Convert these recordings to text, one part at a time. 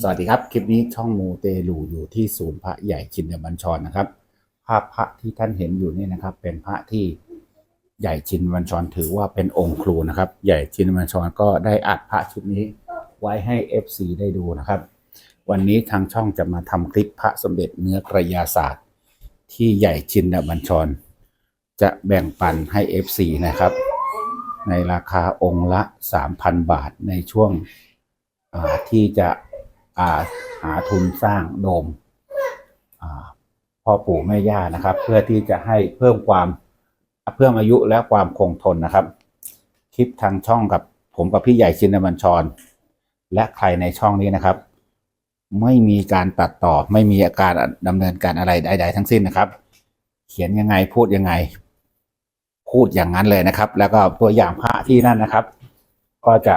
สวัสดีครับ คลิปนี้ช่องมูเตลูอยู่ที่ศูนย์พระใหญ่ชินบัญชรนะครับ ภาพพระที่ท่านเห็นอยู่นี่นะครับ เป็นพระที่ใหญ่ชินบัญชรถือว่าเป็นองค์ครูนะครับ ใหญ่ชินบัญชรก็ได้อัดพระชุดนี้ไว้ให้ FC ได้ดูนะครับ วันนี้ทางช่องจะมาทำคลิปพระสมเด็จเนื้อกระยาศาสตร์ ที่ใหญ่ชินบัญชร จะแบ่งปันให้ FC นะครับ ในราคาองค์ละ 3,000 บาทในช่วงที่จะ หาทุนสร้างโดมพ่อปู่แม่ย่านะครับ เพื่อที่จะให้เพิ่มความเพิ่มอายุและความคงทนนะครับ คลิปทางช่องกับผมกับพี่ใหญ่ชินบัญชร และใครในช่องนี้นะครับ ไม่มีการตัดต่อไม่มีอาการดำเนินการอะไรใด ๆ ทั้งสิ้นนะครับ เขียนยังไงพูดยังไง พูดอย่างนั้นเลยนะครับ แล้วก็ตัวอย่างพระที่นั่นนะครับ ก็จะ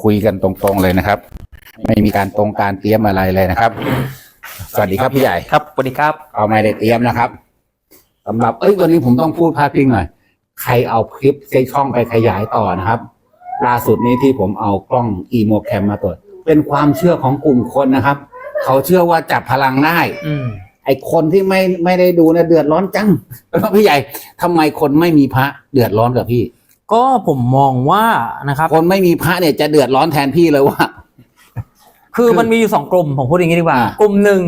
คุยกันตรงๆเลยนะครับ ไม่มีการตรงการเตรียมอะไรเลยนะครับ สวัสดีครับพี่ใหญ่ครับสวัสดีครับเอาไม่ได้เตรียมนะครับสำหรับเอ้ยวันนี้ผมต้องพูดพาดพิงหน่อย ใครเอาคลิปใช้ช่องไปขยายต่อนะครับ ล่าสุดนี้ที่ผมเอากล้องอีโมแคมมาตรวจเป็นความเชื่อของกลุ่มคนนะครับ เขาเชื่อว่าจับพลังได้ อืมไอคนที่ไม่ไม่ได้ดูเนี่ยเดือดร้อนจังแล้วพี่ใหญ่ทำไมคนไม่มีพระเดือดร้อนกับพี่ ก็ผมมองว่านะครับ คนไม่มีพระเนี่ยจะเดือดร้อนแทนพี่เลยว่า คือมันมีอยู่สองกลุ่มผมพูดอย่างนี้ดีกว่าอ่ากลุ่มหนึ่ง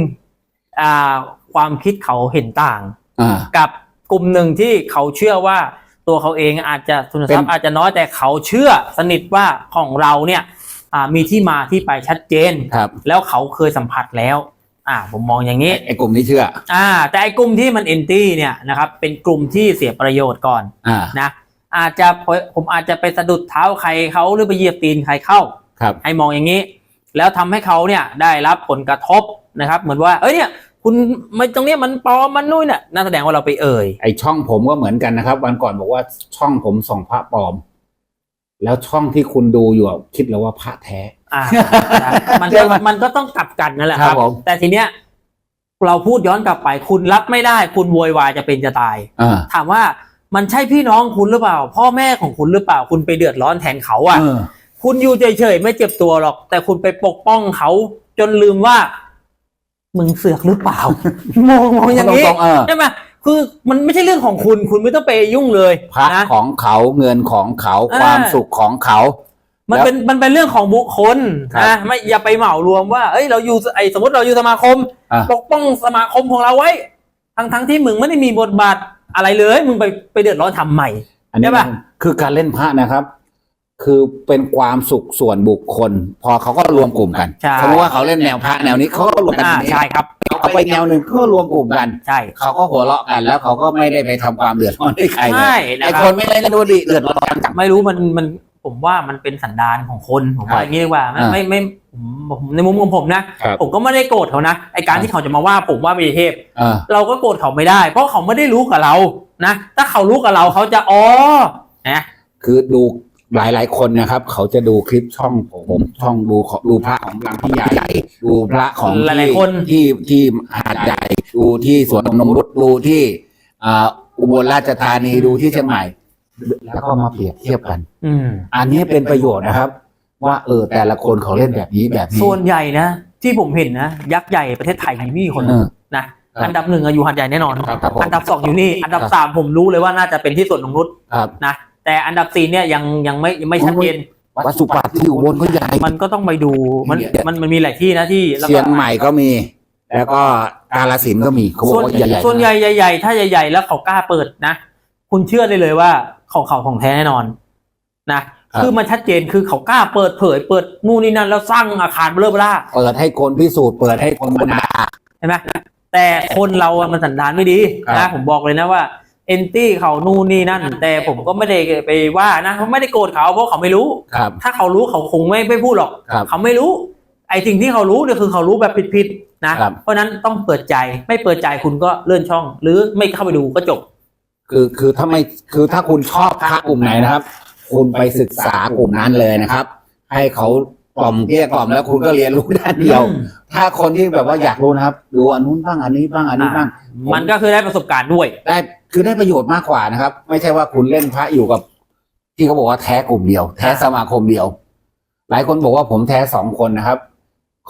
อ่าความคิดเขาเห็นต่างอ่ากับกลุ่มหนึ่งที่เขาเชื่อว่าตัวเขาเองอาจจะทุนทรัพเป็ย์นอาจจะน้อยแต่เขาเชื่อสนิทว่าของเราเนี่ยอ่ามีที่มาที่ไปชัดเจนครับแล้วเขาเคยสัมผัสแล้ว อ่า ผมมองอย่างนี้ไอกลุ่มนี้เชื่อ อ่า แต่ไอ้กลุ่มที่มันเอนตี้เนี่ยนะครับ เป็นกลุ่มที่เสียประโยชน์ก่อนอ่านะ อาจจะผมอาจจะไปสะดุดเท้าใครเขาหรือไปเหยียบตีนใครเข้าครับให้มองอย่างนี้ แล้วทำให้เขาเนี่ยได้รับผลกระทบนะครับ เหมือนว่าเอ้ยเนี่ยคุณไม่ตรงเนี้ยมันปลอมมันนู่นเนี่ยน่าแสดงว่าเราไปเอ่ยไอช่องผมก็เหมือนกันนะครับ วันก่อนบอกว่าช่องผมส่องพระปลอม แล้วช่องที่คุณดูอยู่อะคิดแล้วว่าพระแท้อ่ามันใช่ก็ไหมมันก็ต้องกลับกันนั่นแหละคครัรับบผมแต่ทีเนี้ยเราพูดย้อนกลับไป คุณรับไม่ได้ คุณโวยวายจะเป็นจะตายอ่าถามว่ามันใช่พี่น้องคุณหรือเปล่า พ่อแม่ของคุณหรือเปล่า คุณไปเดือดร้อนแทนเขาอะเออ คุณอยู่เฉยๆไม่เจ็บตัวหรอก แต่คุณไปปกป้องเขาจนลืมว่า มึงเสือกหรือเปล่า มองมองอย่างนี้ตรงๆเออ ใช่ไหมคือมันไม่ใช่เรื่องของคุณ คุณไม่ต้องไปยุ่งเลยพระนะ ของเขาเงินของเขาอ่าความสุขของเขา มันเป็นมันเป็นเรื่องของบุคคลครับ นะไม่อย่าไปเหมารวมว่าเอ้ยเราอยู่ไอสมมติเราอยู่สมาคม อ่าปกป้องสมาคมของเราไว้ ทั้งทั้งที่มึงไม่ได้มีบทบาทอะไรเลย มึงไปไปเดือดร้อนทำใหม่ อันนี้ใช่ปะคือการเล่นพระนะครับ คือเป็นความสุขส่วนบุคคล พอเขาก็รวมกลุ่มกันใช่ สมมติว่าเขาเล่นแนวพระแนวนี้เขาก็รวมกันอ่าตรงนี้ใช่ครับ เขาไปแนวหนึ่งเขาก็รวมกลุ่มกัน ใช่ เขาก็หัวเราะกันแล้วเขาก็ไม่ได้ไปทำความเดือดร้อนให้ใครเลใช่ยนะไอครับคนไม่ได้รู้ดีเดือดร้อนจัง ไม่รู้มันมันผมว่ามันเป็นสันดานของคนผมครับว่าอย่างนี้ดีกว่าไม่อ่าไม่ไม่ผมผมในมุมของผมนะ ครับ ผมก็ไม่ได้โกรธเขานะไอการที่เขาจะมาว่าผมว่าเป็นเทพ เออ เราก็โกรธเขาไม่ได้ เพราะเขาไม่ได้รู้กับเรานะถ้าเขารู้กับเราเขาจะอ๋อนะคือดู หลายๆคนนะครับ เขาจะดูคลิปช่องผมช่องดูของดูพระของบางพี่ใหญ่ ดูพระของหลายที่ๆคนที่ที่หาดใหญ่ดูที่สวนนงนุษดูที่อ่าอุบลราชธานีดูที่เชียงใหม่ แล้วก็มาเปรียบเทียบกัน อืมอันนี้เป็นประโยชน์นะครับ ว่าเออแต่ละคนเขาเล่นแบบนี้แบบนี้ ส่วนใหญ่นะที่ผมเห็นนะ ยักษ์ใหญ่ประเทศไทยมีไม่กี่คนเออนะครับอันดับหนึ่งอะอยู่หัดใหญ่แน่นอนครับครับผมอันดับสองอยู่นี่ อันดับครับ สามผมรู้เลยว่าน่าจะเป็นที่สวนนงนุษครับ นะ แต่อันดับสี่เนี่ยยังยังไม่ยังไม่ชัดเจนวัดสุปัตที่อุบลก็ใหญ่มันก็ต้องไปดูมันเนี่ยมันมันมีหลายที่นะที่แล้วก็เชียงใหม่ก็มี แล้วก็กาลสินธุ์ก็มีเขาบอส่กวนว่าใหญ่ๆส่วนใหญ่ใหญ่ๆถ้าใหญ่ๆแล้วเขากล้าเปิดนะ คุณเชื่อได้เลยว่าของเขาของแท้แน่นอน นะคือมันชัดเจนคือเขากล้าเปิดเผยเปิดนู่นนี่นั่นแล้วสร้างอาคารเบลอเบล่าเปิดให้คนพิสูจน์เปิดให้คนบรรดาใช่ไหมแต่คนเราอะมันสันดานไม่ดีครันะบผมบอกเลยนะว่าเอนตี้เขานู่นนี่นั่น แต่ผมก็ไม่ได้ไปว่านะไม่ได้โกรธเขาเพราะเขาไม่รู้ ครับ ถ้าเขารู้เขาคงไม่ไม่พูดหรอก ครับ เขาไม่รู้ ไอ้สิ่งที่เขารู้เนี่ยคือเขารู้แบบผิดๆนะ ครับ เพราะฉะนั้นต้องเปิดใจไม่เปิดใจคุณก็เลื่อนช่อง หรือไม่เข้าไปดูก็จบ คือคือถ้าไม่คือถ้าคุณชอบพระกลุ่มไหนนะครับ คุณไปศึกษากลุ่มนั้นเลยนะครับ ให้เขากล่อมเกลี้ยกล่อมแล้วคุณก็เรียนรู้ด้านเดียวอืมถ้าคนที่แบบว่าอยากรู้นะครับ ดูอันนู้นบ้างอันนี้บ้างอันนี้บ้าง มันก็คือได้ประสบการณ์ด้วย ได้ คือได้ประโยชน์มากกว่านะครับ ไม่ใช่ว่าคุณเล่นพระอยู่กับ ที่เขาบอกว่าแท้กลุ่มเดียว แท้สมาคมเดียว หลายคนบอกว่าผมแท้สองคนนะครับ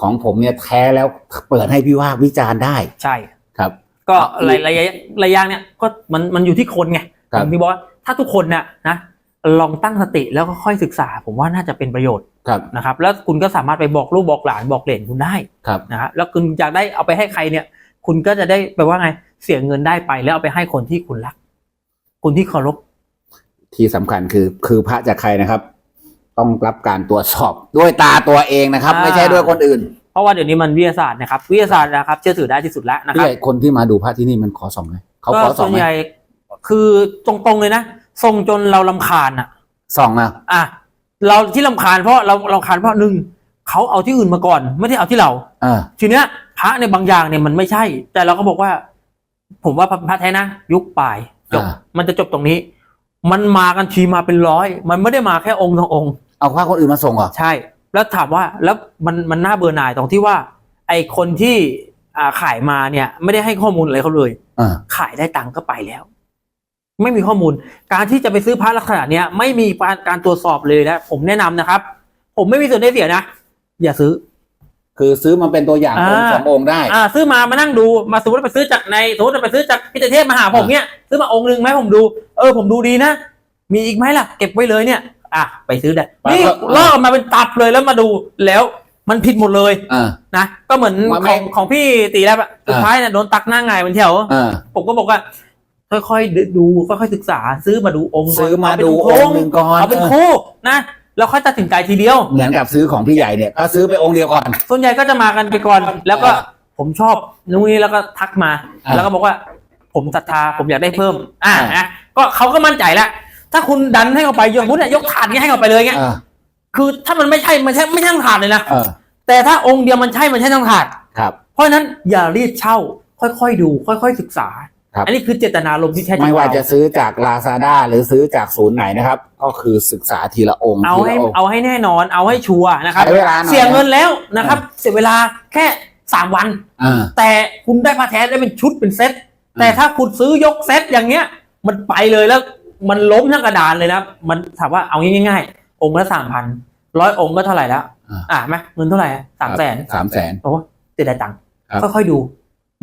ของผมเนี่ยแท้แล้วเปิดให้พี่ว่าวิจารณ์ได้ใช่ครับ ก็หลายหลายหลายอย่างเนี่ยก็มันมันอยู่ที่คนไงครับผมที่บอกว่าถ้าทุกคนน่ะนะลองตั้งสติแล้วก็ค่อยศึกษา ผมว่าน่าจะเป็นประโยชน์ครับนะครับ แล้วคุณก็สามารถไปบอกลูกบอกหลานบอกเหลนคุณได้ครับนะฮะแล้วคุณอยากได้เอาไปให้ใครเนี่ย คุณก็จะได้แปลว่าไง เสียเงินได้ไปแล้วเอาไปให้คนที่คุณรัก คนที่เคารพที่สำคัญคือคือพระจากใครนะครับ ต้องรับการตรวจสอบด้วยตาตัวเองนะครับอ่าไม่ใช่ด้วยคนอื่น เพราะว่าเดี๋ยวนี้มันวิทยาศาสตร์นะครับวิทยาศาสตร์นะครับเชื่อถือได้ที่สุดแล้วนะคพี่รับใหญ่คนที่มาดูพระที่นี่มันขอส่องไหมเขาก็ขอส่ส่องวนไหมใหญ่คือตรงๆเลยนะทรงจนเราลำคาญอะส่องนะอะเราที่ลำคาญเพราะเราเราคาญเพราะหนึ่งเขาเอาที่อื่นมาก่อน ไม่ได้เอาที่เราเออทีเนี้ยพระในบางอย่างเนี่ยมันไม่ใช่ แต่เราก็บอกว่า ผมว่าพระแท้นะยุคปลายจบอ่า มันจะจบตรงนี้ มันมากันทีมาเป็นร้อย มันไม่ได้มาแค่องค์สององค์ เอาพระคนอื่นมาส่งเหรอ ใช่ แล้วถามว่าแล้วมันมันน่าเบื่อหน่ายตรงที่ว่า ไอคนที่อ่าขายมาเนี่ย ไม่ได้ให้ข้อมูลอะไรเขาเลยเออขายได้ตังค์ก็ไปแล้ว ไม่มีข้อมูล การที่จะไปซื้อพระลักษณะเนี้ยไม่มีการการตรวจสอบเลยนะผมแนะนำนะครับ ผมไม่มีส่วนได้เสียนะ อย่าซื้อ คือซื้อมาเป็นตัวอย่างอ่าองค์สององค์ได้ อ่า ซื้อมามานั่งดูมาสมมติว่าไปซื้อจากในสมมติว่าไปซื้อจากพิเทพมาหาผมเนี้ยซื้อมาองค์หนึ่งไหมผมดูเออผมดูดีนะ มีอีกไหมล่ะ เก็บไว้เลยเนี่ย อะไปซื้อได้ไปนี่เถอะลอกมาเป็นตับเลยแล้วมาดูแล้วมันผิดหมดเลยเออนะก็เหมือนมันขไม่องของพี่ตีแล้วอะสุดท้ายเนี่ยโดนตักหน้าไงายเป็นแถวเออผมก็บอกว่าค่อยๆดูค่อยๆศึกษา ซื้อมาดูองค์ก่นซื้อมาเเป็นดูโค้องค์หนึ่งก่อนเอาเป็นเออคู่นะ แล้วค่อยตัดสินใจทีเดียว เหมือนกับซื้อของพี่ใหญ่เนี่ยก็ซื้อไปองค์เดียวก่อน ส่วนใหญ่ก็จะมากันไปก่อน แล้วก็อ่าผมชอบนู่นนี่แล้วก็ทักมา อ่า แล้วก็บอกว่าผมศรัทธาผมอยากได้เพิ่มอ่าอ่านะก็เขาก็มั่นใจแล้ว ถ้าคุณดันให้เขาไปยกมุดเนี่ยยกถาดนี้ให้เขาไปเลยเงี้ยเออคือถ้ามันไม่ใช่มันใช่ไม่ใช่ทั้งถาดเลยนะ เออแต่ถ้าองค์เดียวมันใช่มันใช่ทั้งถาด ครับ เพราะฉะนั้นอย่ารีบเช่า ค่อยๆดู ค่อย ๆ ศึกษา ครับ อันนี้คือเจตนารมณ์ที่แท้จริงไม่ว่าเรจะซื้อจาก Lazada หรือซื้อจากศูนย์ไหนนะครับ ก็คือศึกษาทีละองค์เอาทีให้ละองค์ เอาให้แน่นอนเอาให้ชัวร์นะครับ ใช้เวลาหน่อย เสียเงินแล้วนะครับ เสียเวลาแค่สามวันเออแต่คุณได้ผ้าแท้ได้เป็นชุดเป็นเซ็ตมแต่ถ้าคุณซื้อยกเซ็ตอย่างเงี้ย มันไปเลยแล้วมันล้มทั้งกระดานเลยนะมันถามว่าเอาง่ายๆ องค์ละสามพันร้อยองค์ก็เท่าไหร่แล้ว อ่าอะไหมเงินเท่าไหร่สามแสนสามแสน โอ้เสียดายตังค์ครับ ค่อยๆดู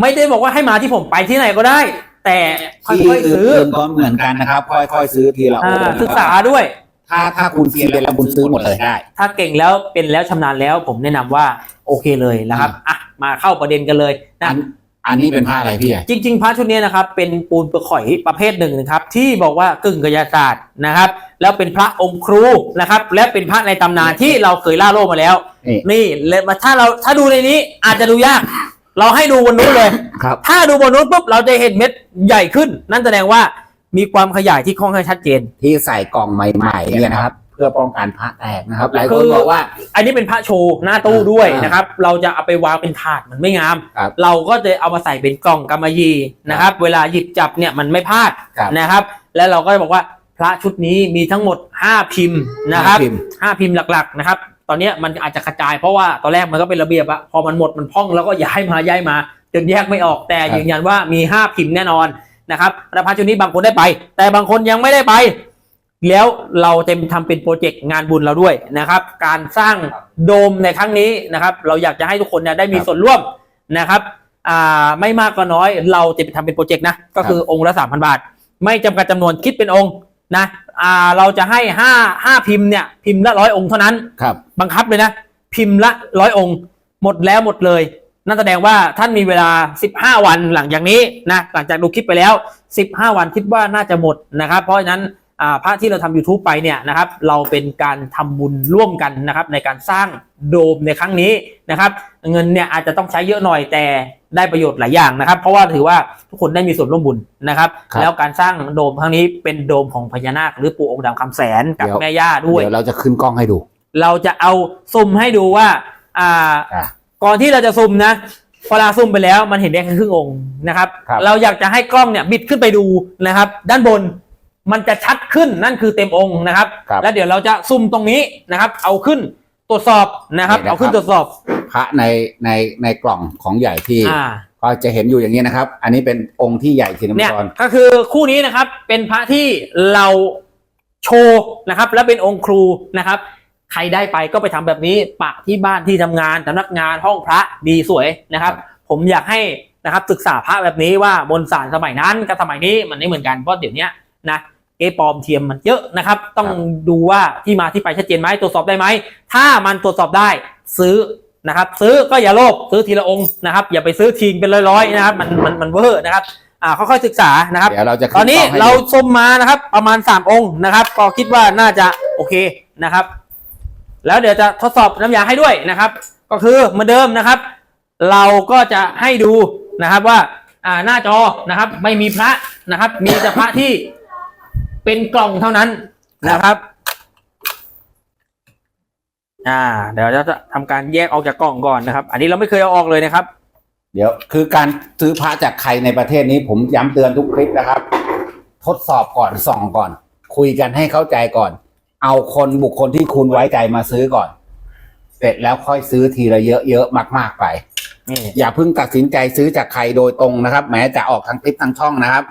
ไม่ได้บอกว่าให้มาที่ผมไปที่ไหนก็ได้ แต่ค่ที่อยๆซื้อ อื่นๆก็เหมือนกันนะครับ ค่อยๆซื้อทีละองอ่าค์ศึกษาด้วย ถ้าถ้าคุณเซียนเป็นแล้วคุณซื้อหมดเลยได้ ถ้าเก่งแล้วเป็นแล้วชำนาญแล้ว ผมแนะนำว่าโอเคเลยนะครับอะมาเข้าประเด็นกันเลยนะ อันอันนี้เป็นผ้าอะไรพี่ใหญ่จริงๆพระชุดนี้นะครับเป็นปูนเปลือกหอยประเภทหนึ่งนะครับ ที่บอกว่ากึ่งกายศาสตร์นะครับ แล้วเป็นพระองค์ครูนะครับ และเป็นพระในตำนานที่เราเคยล่าโลกมาแล้ว นี่นี่เลยมาถ้าเราถ้าดูในนี้อาจจะดูยาก เราให้ดูบนนู้นเลยครับ ถ้าดูบนนู้นปุ๊บเราจะเห็นเม็ดใหญ่ขึ้น นั่นแสดงว่ามีความขยายที่ค่อนข้างชัดเจน ที่ใส่กล่องใหม่ ๆ เนี่ยนะครับ เพื่อป้องกันพระแตกนะครับ หลายคนคือบอกว่า อันนี้เป็นพระโชว์หน้าตู้ด้วยอ่านนะครับ เราจะเอาไปวางเป็นถาดมันไม่งาม ครับเราก็จะเอามาใส่เป็นกล่องกำมะหยี่นะครับ เวลาหยิบจับเนี่ยมันไม่พลาดครับ นะครับ แล้วเราก็จะบอกว่าพระชุดนี้มีทั้งหมด 5 พิมพ์นะครับ ห้าพิมพ์ห้าพิมพ์หลักๆนะครับ ตอนนี้มันอาจจะกระจายเพราะว่าตอนแรกมันก็เป็นระเบียบอะพอมันหมดมันพ่องแล้วก็ย้ายมาย้ายมาจนแยกไม่ออกแต่ยืนยันว่ามี 5 พิมพ์แน่นอนนะครับแล้วพระชุดนี้บางคนได้ไป แต่บางคนยังไม่ได้ไป แล้วเราจะทำเป็นโปรเจกต์งานบุญเราด้วยนะครับ การสร้างโดมในครั้งนี้นะครับ เราอยากจะให้ทุกคนเนี่ยได้มีส่วนร่วมนะครับอ่าไม่มากก็น้อยเราจะไปทำเป็นโปรเจกต์นะก็คือองค์ละสามพันบาท ไม่จำกัดจำนวนคิดเป็นองค์ นะอ่าเราจะให้ห้าห้าพิมพ์เนี่ยพิมพ์ละร้อยองค์เท่านั้น ครับ บังคับเลยนะ พิมพ์ละร้อยองค์ หมดแล้วหมดเลยนั่นแสดงว่าท่านมีเวลา 15 วันหลังจากนี้นะหลังจากดูคลิปไปแล้ว 15 วันคิดว่าน่าจะหมดนะครับ เพราะฉะนั้นอ่า พระที่เราทำ YouTube ไปเนี่ยนะครับ เราเป็นการทำบุญร่วมกันนะครับ ในการสร้างโดมในครั้งนี้นะครับ เงินเนี่ยอาจจะต้องใช้เยอะหน่อยแต่ได้ประโยชน์หลายอย่างนะครับ เพราะว่าถือว่าทุกคนได้มีส่วนร่วมบุญนะครับครับแล้วการสร้างโดมครั้งนี้เป็นโดมของพญานาคหรือปู่องค์ดำคำแสนกับเดี๋ยวแม่ย่าด้วยเดี๋ยวเราจะขึ้นกล้องให้ดู เราจะเอาซุ่มให้ดูว่าอ่าอะก่อนที่เราจะซุ่มนะพอเราซุ่มไปแล้วมันเห็นได้แค่ครึ่งองค์นะครับครับเราอยากจะให้กล้องเนี่ยบิดขึ้นไปดูนะครับ ด้านบน มันจะชัดขึ้นนั่นคือเต็มองค์นะครับ ครับแล้วเดี๋ยวเราจะซุ่มตรงนี้นะครับ เอาขึ้นตรวจสอบนะครับ นี่นะครับ เอาขึ้นตรวจสอบพระในในในกล่องของใหญ่ที่อ่าก็จะเห็นอยู่อย่างนี้นะครับ อันนี้เป็นองค์ที่ใหญ่ทีนเนี่ยมังกรก็คือคู่นี้นะครับเป็นพระที่เราโชว์นะครับ และเป็นองค์ครูนะครับ ใครได้ไปก็ไปทำแบบนี้ปะที่บ้านที่ทำงานสำนักงานห้องพระดีสวยนะครับ ผมอยากให้นะครับศึกษาพระแบบนี้ว่ามนต์สารสมัยนั้นกับสมัยนี้มันไม่เหมือนกันเพราะเดี๋ยวเนี้ยนะ เอปลอมเทียมมันเยอะนะครับ ต้องครับดูว่าที่มาที่ไปชัดเจนไหมตรวจสอบได้ไหม ถ้ามันตรวจสอบได้ซื้อนะครับ ซื้อก็อย่าโลภซื้อทีละองค์นะครับ อย่าไปซื้อทิ้งเป็นร้อยๆนะครับ มันมันมันเวอร์นะครับอ่าค่อยๆศึกษานะครับเดี๋ยวเราจะขึ้ตอนนี้กล้งให้เราดูชมมานะครับประมาณสามองค์นะครับ ก็คิดว่าน่าจะโอเคนะครับ แล้วเดี๋ยวจะทดสอบน้ำยาให้ด้วยนะครับ ก็คือเหมือนเดิมนะครับ เราก็จะให้ดูนะครับว่าอ่าหน้าจอนะครับ ไม่มีพระนะครับ มีแต่พระที่ เป็นกล่องเท่านั้นนะครับ อ่า เดี๋ยวเราจะทำการแยกออกจากกล่องก่อนนะครับ อันนี้เราไม่เคยเอาออกเลยนะครับ เดี๋ยวคือการซื้อพระจากใครในประเทศนี้ผมย้ำเตือนทุกคลิปนะครับ ทดสอบก่อนส่องก่อน คุยกันให้เข้าใจก่อน เอาคนบุคคลที่คุณไว้ใจมาซื้อก่อน เสร็จแล้วค่อยซื้อทีละเยอะๆมาก ๆไป นี่ อย่าเพิ่งตัดสินใจซื้อจากใครโดยตรงนะครับ แม้จะออกทางคลิปทางช่องนะครับ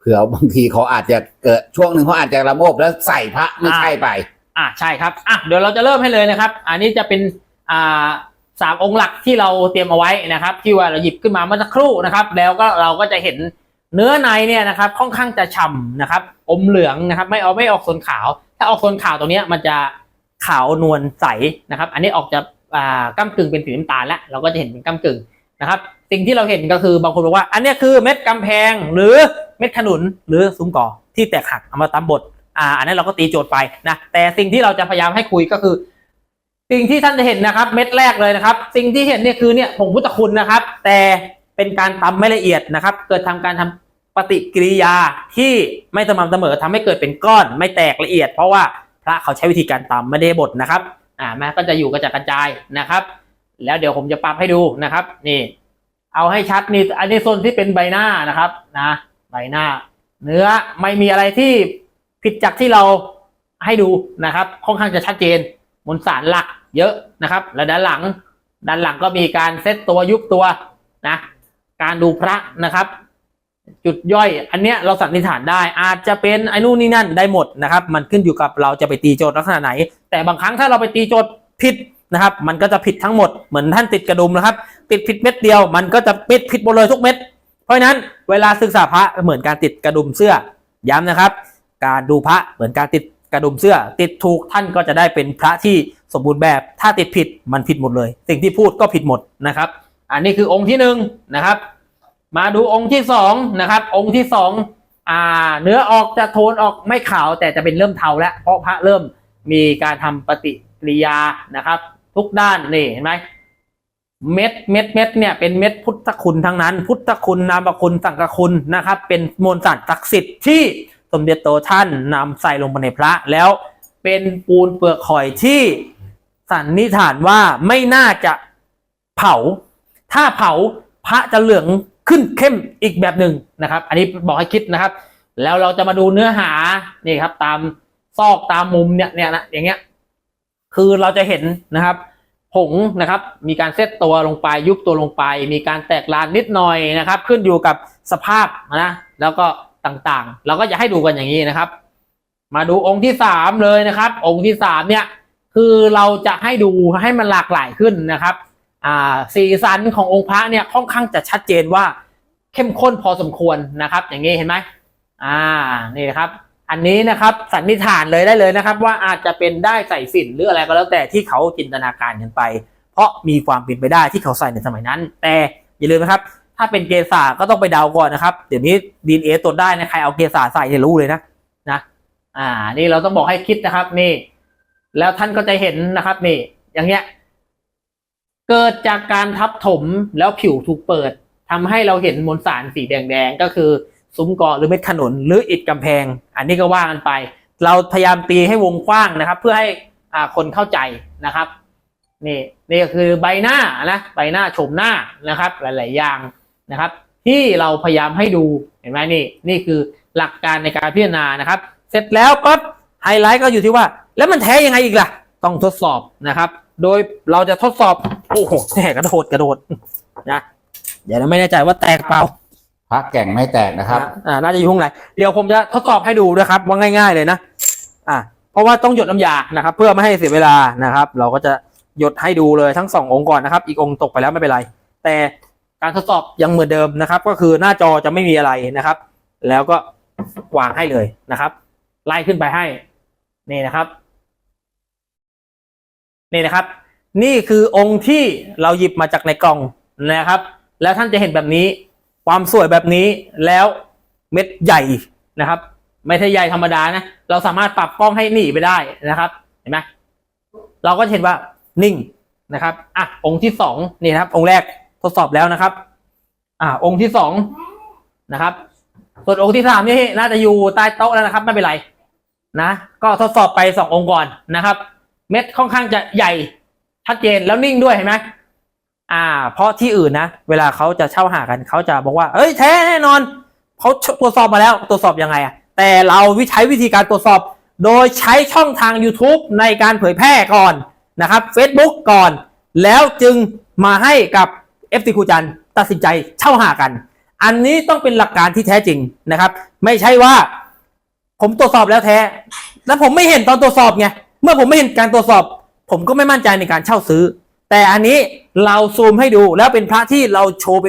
เผื่อบางทีเขาอาจจะเกิดช่วงหนึ่งเขาอาจจะระโมบแล้วใส่พระไม่ใช่ไป อ่าใช่ครับอะเดี๋ยวเราจะเริ่มให้เลยนะครับ อันนี้จะเป็นอ่าสามองค์หลักที่เราเตรียมเอาไว้นะครับ ที่ว่าเราหยิบขึ้นมาเมื่อสักครู่นะครับ แล้วก็เราก็จะเห็นเนื้อในเนี่ยนะครับค่อนข้างจะฉ่ำนะครับ อมเหลืองนะครับ ไม่เอาไม่ออกโซนขาว ถ้าออกโซนขาวตรงนี้มันจะขาวนวลใสนะครับ อันนี้ออกจะอ่าก้ากึ่งเป็นสีน้ำตาลแล้วเราก็จะเห็นเป็นก้ากึ่งนะครับ สิ่งที่เราเห็นก็คือบางคนบอกว่า อันนี้คือเม็ดกำแพงหรือ เม็ดขนุนหรือซุ้มก่อที่แตกหักเอามาตำบดอ่าอันนั้นเราก็ตีโจทย์ไปนะแต่สิ่งที่เราจะพยายามให้คุยก็คือ สิ่งที่ท่านจะเห็นนะครับ เม็ดแรกเลยนะครับ สิ่งที่เห็นเนี่ยคือเนี่ยผงพุทธคุณนะครับ แต่เป็นการตำไม่ละเอียดนะครับ เกิดทำการทำปฏิกิริยาที่ไม่สม่ำเสมอทำให้เกิดเป็นก้อนไม่แตกละเอียด เพราะว่าพระเขาใช้วิธีการตำไม่ได้บดนะครับอ่าแม้ก็จะอยู่กระจัดกระจายนะครับ แล้วเดี๋ยวผมจะปรับให้ดูนะครับ นี่ เอาให้ชัดนี่อันนี้โซนที่เป็นใบหน้านะครับนะ ใบหน้า เนื้อไม่มีอะไรที่ผิดจากที่เราให้ดูนะครับ ค่อนข้างจะชัดเจนมวลสารหลักเยอะนะครับ แล้วด้านหลัง ด้านหลังก็มีการเซตตัวยุบตัวนะ การดูพระนะครับ จุดย่อย อันเนี้ยเราสันนิษฐานได้อาจจะเป็นไอ้นู่นนี่นั่นได้หมดนะครับ มันขึ้นอยู่กับเราจะไปตีโจทย์ลักษณะไหน แต่บางครั้งถ้าเราไปตีโจทย์ผิดนะครับ มันก็จะผิดทั้งหมดเหมือนท่านติดกระดุมนะครับ ติดผิดเม็ดเดียว มันก็จะปิดผิดหมดเลยทุกเม็ด ราะฉะนั้นเวลาศึกษาพระเหมือนการติดกระดุมเสื้อย้ำนะครับ การดูพระเหมือนการติดกระดุมเสื้อ ติดถูกท่านก็จะได้เป็นพระที่สมบูรณ์แบบ ถ้าติดผิดมันผิดหมดเลย สิ่งที่พูดก็ผิดหมดนะครับ อันนี้คือองค์ที่หนึ่งนะครับ มาดูองค์ที่สองนะครับ องค์ที่สองอ่าเนื้อออกจะโทนออกไม่ขาวแต่จะเป็นเริ่มเทาแล้วเพราะพระเริ่มมีการทำปฏิกิริยานะครับ ทุกด้านนี่เห็นไหม เม็ดเม็ดเม็ดเนี่ยเป็นเม็ดพุทธคุณทั้งนั้น พุทธคุณนามคุณสังฆคุณนะครับ เป็นมวลสารศักดิ์สิทธิ์ที่สมเด็จโตท่านนำใส่ลงไปในพระแล้วเป็นปูนเปลือกหอยที่สันนิษฐานว่าไม่น่าจะเผา ถ้าเผาพระจะเหลืองขึ้นเข้มอีกแบบหนึ่งนะครับ อันนี้บอกให้คิดนะครับ แล้วเราจะมาดูเนื้อหานี่ครับ ตามซอกตามมุมเนี่ยเนี่ยนะอย่างเงี้ย คือเราจะเห็นนะครับ ผงนะครับมีการเซตตัวลงไปยุบตัวลงไป มีการแตกลานนิดหน่อยนะครับ ขึ้นอยู่กับสภาพนะแล้วก็ต่างๆ เราก็จะให้ดูกันอย่างนี้นะครับ มาดูองค์ที่สามเลยนะครับ องค์ที่สามเนี่ยคือเราจะให้ดูให้มันหลากหลายขึ้นนะครับอ่าสีสันขององค์พระเนี่ยค่อนข้างจะชัดเจนว่าเข้มข้นพอสมควรนะครับ อย่างนี้เห็นไหมอ่านี่นะครับ อันนี้นะครับสันนิษฐานเลยได้เลยนะครับ ว่าอาจจะเป็นได้ใส่สินหรืออะไรก็แล้วแต่ที่เขาจินตนาการกันไป เพราะมีความเป็นไปได้ที่เขาใส่ในสมัยนั้น แต่อย่าลืมนะครับ ถ้าเป็นเกษาก็ต้องไปเดาก่อนนะครับ เดี๋ยวนี้ดีเอตรวจได้นะใครเอาเกษาใส่จะรู้เลยนะนะ อ่า นี่เราต้องบอกให้คิดนะครับนี่ แล้วท่านก็จะเห็นนะครับนี่ อย่างเงี้ย เกิดจากการทับถมแล้วผิวถูกเปิดทำให้เราเห็นมวลสารสีแดงๆก็คือ ซุ้มกอหรือเม็ดขนุนหรืออิฐกำแพง อันนี้ก็ว่ากันไป เราพยายามตีให้วงกว้างนะครับ เพื่อให้คนเข้าใจนะครับนี่นี่ก็คือใบหน้านะใบหน้าโฉมหน้านะครับ หลาย ๆ อย่างนะครับ ที่เราพยายามให้ดูเห็นไหมนี่นี่คือหลักการในการพิจารณานะครับ เสร็จแล้วปั๊บไฮไลท์ก็อยู่ที่ว่า แล้วมันแท้ยังไงอีกล่ะ ต้องทดสอบนะครับ โดยเราจะทดสอบ โอ้โหแตกกระโดดกระโดดนะเดี๋ยวเราไม่แน่ใจว่าแตกเปล่า พระแก่งไม่แตกนะครับอ่าน่าจะอยู่ข้างในเดี๋ยวผมจะทดสอบให้ดูนะครับว่าง่าย ๆ เลยนะอ่าเพราะว่าต้องหยดน้ำยานะครับ เพื่อไม่ให้เสียเวลานะครับ เราก็จะหยดให้ดูเลยทั้งสององค์ก่อนนะครับ อีกองค์ตกไปแล้วไม่เป็นไร แต่การทดสอบยังเหมือนเดิมนะครับ ก็คือหน้าจอจะไม่มีอะไรนะครับ แล้วก็วางให้เลยนะครับ ไล่ขึ้นไปให้นี่นะครับนี่นะครับ นี่คือองค์ที่เราหยิบมาจากในกล่องนะครับ แล้วท่านจะเห็นแบบนี้ ความสวยแบบนี้แล้วเม็ดใหญ่นะครับ ไม่ใช่ใหญ่ธรรมดานะ เราสามารถปรับกล้องให้หนีไปได้นะครับเห็นไหมเราก็เห็นว่านิ่งนะครับอะองค์ที่สองนี่นะครับ องค์แรกทดสอบแล้วนะครับ อ่า องค์ที่สองนะครับ ส่วนองค์ที่สามนี่น่าจะอยู่ใต้โต๊ะแล้วนะครับ ไม่เป็นไรนะก็ทดสอบไปสององค์ก่อนนะครับ เม็ดค่อนข้างจะใหญ่ชัดเจนแล้วนิ่งด้วยเห็นไหม อ่า เพราะที่อื่นนะ เวลาเขาจะเช่าหากันเขาจะบอกว่า เอ้ยแท้แน่นอนเขาตรวจสอบมาแล้วตรวจสอบยังไงอะแต่เราวิใช้วิธีการตรวจสอบ โดยใช้ช่องทาง YouTube ในการเผยแพร่ก่อนนะครับ Facebook ก่อน แล้วจึงมาให้กับ f อฟคูจันตัดสินใจเช่าหากัน อันนี้ต้องเป็นหลักการที่แท้จริงนะครับ ไม่ใช่ว่า ผมตรวจสอบแล้วแท้ แล้วผมไม่เห็นตอนตรวจสอบไงเมื่อผมไม่เห็นการตรวจสอบ ผมก็ไม่มั่นใจในการเช่าซื้อ แต่อันนี้เราซูมให้ดูแล้วเป็นพระที่เราโชว์เป็น